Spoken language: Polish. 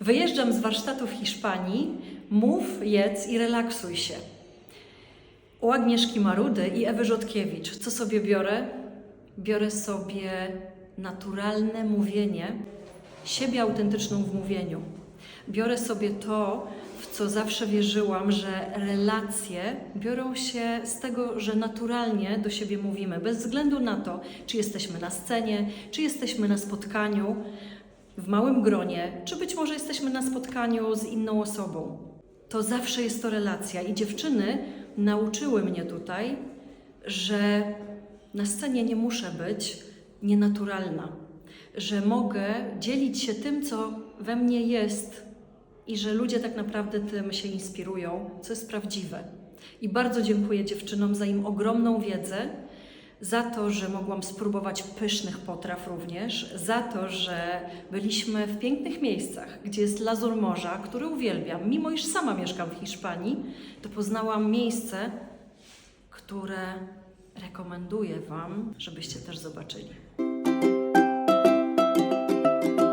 Wyjeżdżam z warsztatu w Hiszpanii, mów, jedz i relaksuj się. U Agnieszki Marudy i Ewy Rzodkiewicz. Co sobie biorę? Biorę sobie naturalne mówienie, siebie autentyczną w mówieniu. Biorę sobie to, w co zawsze wierzyłam, że relacje biorą się z tego, że naturalnie do siebie mówimy, bez względu na to, czy jesteśmy na scenie, czy jesteśmy na spotkaniu w małym gronie, czy być może jesteśmy na spotkaniu z inną osobą. To zawsze jest to relacja i dziewczyny nauczyły mnie tutaj, że na scenie nie muszę być nienaturalna, że mogę dzielić się tym, co we mnie jest i że ludzie tak naprawdę tym się inspirują, co jest prawdziwe. I bardzo dziękuję dziewczynom za im ogromną wiedzę, za to, że mogłam spróbować pysznych potraw również, za to, że byliśmy w pięknych miejscach, gdzie jest lazur morza, który uwielbiam. Mimo iż sama mieszkam w Hiszpanii, to poznałam miejsce, które rekomenduję Wam, żebyście też zobaczyli.